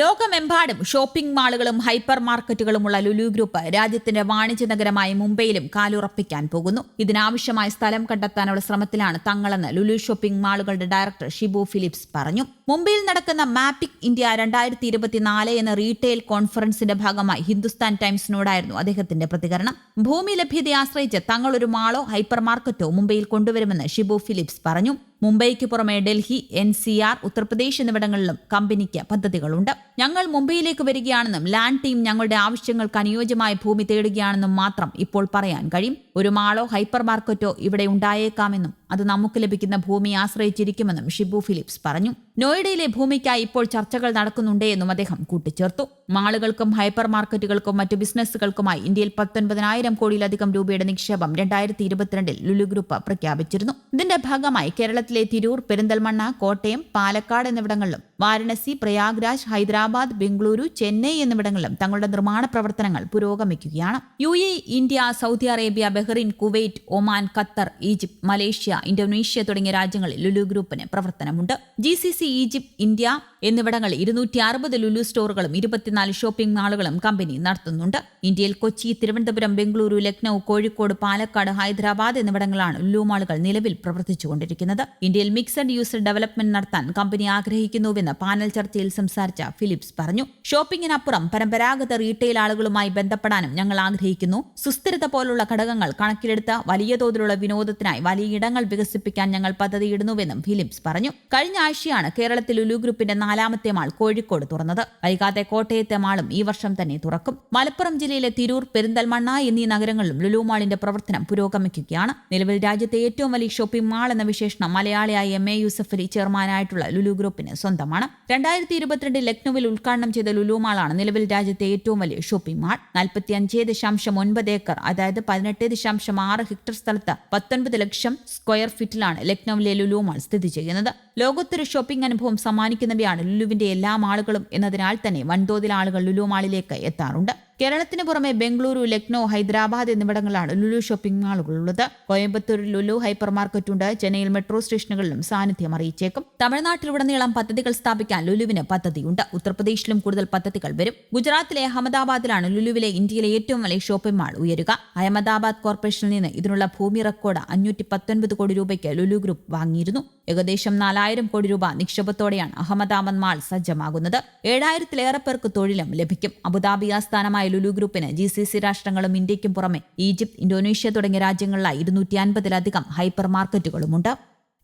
ലോകമെമ്പാടും ഷോപ്പിംഗ് മാളുകളും hyper മാർക്കറ്റുകളുമുള്ള Lulu group രാജ്യത്തിന്റെ വാണിജ്യ നഗരമായ മുംബൈയിലും കാലുറപ്പിക്കാൻ പോകുന്നു. ഇതിനാവശ്യമായ സ്ഥലം കണ്ടെത്താനുള്ള ശ്രമത്തിലാണ് തങ്ങളെന്ന് ലുലു ഷോപ്പിംഗ് മാളുകളുടെ ഡയറക്ടർ ഷിബു ഫിലിപ്സ് പറഞ്ഞു. മുംബൈയിൽ നടക്കുന്ന മാപ്പിക് ഇന്ത്യ രണ്ടായിരത്തി ഇരുപത്തിനാല് എന്ന റീറ്റെയിൽ കോൺഫറൻസിന്റെ ഭാഗമായി ഹിന്ദുസ്ഥാൻ ടൈംസിനോടായിരുന്നു അദ്ദേഹത്തിന്റെ പ്രതികരണം. ഭൂമി ലഭ്യതയെ ആശ്രയിച്ച് തങ്ങൾ ഒരു മാളോ ഹൈപ്പർ മാർക്കറ്റോ മുംബൈയിൽ കൊണ്ടുവരുമെന്ന് ഷിബു ഫിലിപ്സ് പറഞ്ഞു. മുംബൈക്ക് പുറമെ Delhi N C R Uttar Pradesh എന്നിവിടങ്ങളിലും കമ്പനിക്ക് പദ്ധതികളുണ്ട്. ഞങ്ങൾ മുംബൈയിലേക്ക് വരികയാണെന്നും ലാൻഡ് ടീം ഞങ്ങളുടെ ആവശ്യങ്ങൾക്ക് അനുയോജ്യമായ ഭൂമി തേടുകയാണെന്നും മാത്രം ഇപ്പോൾ പറയാൻ കഴിയും. ഒരു മാളോ ഹൈപ്പർ മാർക്കറ്റോ ഇവിടെ ഉണ്ടായേക്കാമെന്നും അത് നമുക്ക് ലഭിക്കുന്ന ഭൂമി ആശ്രയിച്ചിരിക്കുമെന്നും ഷിബു ഫിലിപ്സ് പറഞ്ഞു. നോയിഡയിലെ ഭൂമിക്കായി ഇപ്പോൾ ചർച്ചകൾ നടക്കുന്നുണ്ടേ എന്നും അദ്ദേഹം കൂട്ടിച്ചേർത്തു. മാളുകൾക്കും ഹൈപ്പർ മാർക്കറ്റുകൾക്കും മറ്റു ബിസിനസ്സുകൾക്കുമായി ഇന്ത്യയിൽ പത്തൊൻപതിനായിരം കോടിയിലധികം രൂപയുടെ നിക്ഷേപം രണ്ടായിരത്തി ഇരുപത്തിരണ്ടിൽ ലുലു ഗ്രൂപ്പ് പ്രഖ്യാപിച്ചിരുന്നു. ഇതിന്റെ ഭാഗമായി കേരളത്തിലെ തിരൂർ പെരിന്തൽമണ്ണ കോട്ടയം പാലക്കാട് എന്നിവിടങ്ങളിലും വാരണസി പ്രയാഗ്രാജ് ഹൈദരാബാദ് ബംഗളൂരു ചെന്നൈ എന്നിവിടങ്ങളിലും തങ്ങളുടെ നിർമ്മാണ പ്രവർത്തനങ്ങൾ പുരോഗമിക്കുകയാണ്. U India Saudi Arabia Bahrain Kuwait Oman Qatar Egypt Malaysia Indonesia തുടങ്ങിയ രാജ്യങ്ങളിൽ ലുലു ഗ്രൂപ്പിന് പ്രവർത്തനമുണ്ട്. G C C Egypt India എന്നിവിടങ്ങളിൽ ഇരുന്നൂറ്റി അറുപത് ലുലു സ്റ്റോറുകളും ഇരുപത്തിനാല് ഷോപ്പിംഗ് മാളുകളും കമ്പനി നടത്തുന്നുണ്ട്. ഇന്ത്യയിൽ കൊച്ചി തിരുവനന്തപുരം ബംഗളൂരു ലക്നൌ കോഴിക്കോട് പാലക്കാട് ഹൈദരാബാദ് എന്നിവിടങ്ങളാണ് ലുലു മാളുകൾ നിലവിൽ പ്രവർത്തിച്ചുകൊണ്ടിരിക്കുന്നത്. ഇന്ത്യയിൽ മിക്സഡ് യൂസർ ഡെവലപ്മെന്റ് നടത്താൻ കമ്പനി ആഗ്രഹിക്കുന്നുവെന്ന് പാനൽ ചർച്ചയിൽ സംസാരിച്ച ഫിലിപ്സ് പറഞ്ഞു. ഷോപ്പിംഗിനപ്പുറം പരമ്പരാഗത റീറ്റെയിൽ ആളുകളുമായി ബന്ധപ്പെടാനും ഞങ്ങൾ ആഗ്രഹിക്കുന്നു. സുസ്ഥിരത പോലുള്ള ഘടകങ്ങൾ കണക്കിലെടുത്ത് വലിയ തോതിലുള്ള വിനോദത്തിനായി വലിയ ഇടങ്ങൾ വികസിപ്പിക്കാൻ ഞങ്ങൾ പദ്ധതിയിടുന്നുവെന്നും ഫിലിപ്സ് പറഞ്ഞു. കഴിഞ്ഞ ആഴ്ചയാണ് കേരളത്തിൽ ലുലു ഗ്രൂപ്പിന്റെ നാലാമത്തെ മാൾ കോഴിക്കോട് തുറന്നത്. വൈകാതെ കോട്ടയത്തെ മാളും ഈ വർഷം തന്നെ തുറക്കും. മലപ്പുറം ജില്ലയിലെ തിരൂർ പെരിന്തൽമണ്ണ എന്നീ നഗരങ്ങളിലും ലുലു മാളിന്റെ പ്രവർത്തനം പുരോഗമിക്കുകയാണ്. നിലവിൽ രാജ്യത്തെ ഏറ്റവും വലിയ ഷോപ്പിംഗ് മാൾ എന്ന വിശേഷണം മലയാളിയായ എം എ യൂസഫലി ചെയർമാനായിട്ടുള്ള ലുലു ഗ്രൂപ്പിന് സ്വന്തമാണ്. രണ്ടായിരത്തി ഇരുപത്തിരണ്ടിൽ ലക്നൌവിൽ ഉദ്ഘാടനം ചെയ്ത ലുലു മാളാണ് നിലവിൽ രാജ്യത്തെ ഏറ്റവും വലിയ ഷോപ്പിംഗ് മാൾ. നാൽപ്പത്തി അഞ്ച് ദശാംശം ഒൻപത് ഏക്കർ അതായത് പതിനെട്ട് ദശാംശം ആറ് ഹെക്ടർ സ്ഥലത്ത് പത്തൊൻപത് ലക്ഷം സ്ക്വയർ ഫീറ്റിലാണ് ലക്നൌവിലെ ലുലു മാൾ സ്ഥിതി ചെയ്യുന്നത്. ലോകത്തൊരു ഷോപ്പിംഗ് അനുഭവം സമ്മാനിക്കുന്നവയാണ് ലുലുവിന്റെ എല്ലാ മാളുകളും എന്നതിനാൽ തന്നെ വൻതോതിൽ ആളുകൾ ലുലു മാളിലേക്ക് എത്താറുണ്ട്. കേരളത്തിന് പുറമെ ബംഗളൂരു ലക്നൌ ഹൈദരാബാദ് എന്നിവിടങ്ങളിലാണ് ലുലു ഷോപ്പിംഗ് മാളുകൾ ഉള്ളത് കോയമ്പത്തൂരിൽ ലുലു ഹൈപ്പർ മാർക്കറ്റ് ഉണ്ട് ചെന്നൈയിൽ മെട്രോ സ്റ്റേഷനുകളിലും സാന്നിധ്യം അറിയിച്ചേക്കും. തമിഴ്നാട്ടിലുടനീളം പദ്ധതികൾ സ്ഥാപിക്കാൻ ലുലുവിന് പദ്ധതിയുണ്ട്. ഉത്തർപ്രദേശിലും കൂടുതൽ പദ്ധതികൾ വരും. ഗുജറാത്തിലെ അഹമ്മദാബാദിലാണ് ലുലുവിലെ ഇന്ത്യയിലെ ഏറ്റവും വലിയ ഷോപ്പിംഗ് മാൾ ഉയരുക. അഹമ്മദാബാദ് കോർപ്പറേഷനിൽ നിന്ന് ഇതിനുള്ള ഭൂമി റെക്കോർഡ് അഞ്ഞൂറ്റി പത്തൊൻപത് കോടി രൂപയ്ക്ക് ലുലു ഗ്രൂപ്പ് വാങ്ങിയിരുന്നു. ഏകദേശം നാലായിരം കോടി രൂപ നിക്ഷേപത്തോടെയാണ് അഹമ്മദാബാദ് മാൾ സജ്ജമാകുന്നത്. ഏഴായിരത്തിലേറെ പേർക്ക് തൊഴിലും ലഭിക്കും. അബുദാബി ആസ്ഥാനമായ ലുലു ഗ്രൂപ്പിന് ജി സി സി രാഷ്ട്രങ്ങളും ഇന്ത്യയ്ക്കും പുറമെ ഈജിപ്ത് ഇന്തോനേഷ്യ തുടങ്ങിയ രാജ്യങ്ങളിലായി ഇരുന്നൂറ്റി അൻപതിലധികം ഹൈപ്പർ മാർക്കറ്റുകളുമുണ്ട്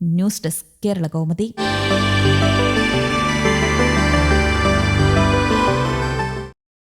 ന്യൂസ് ഡെസ്ക് കേരള കൗമുദി.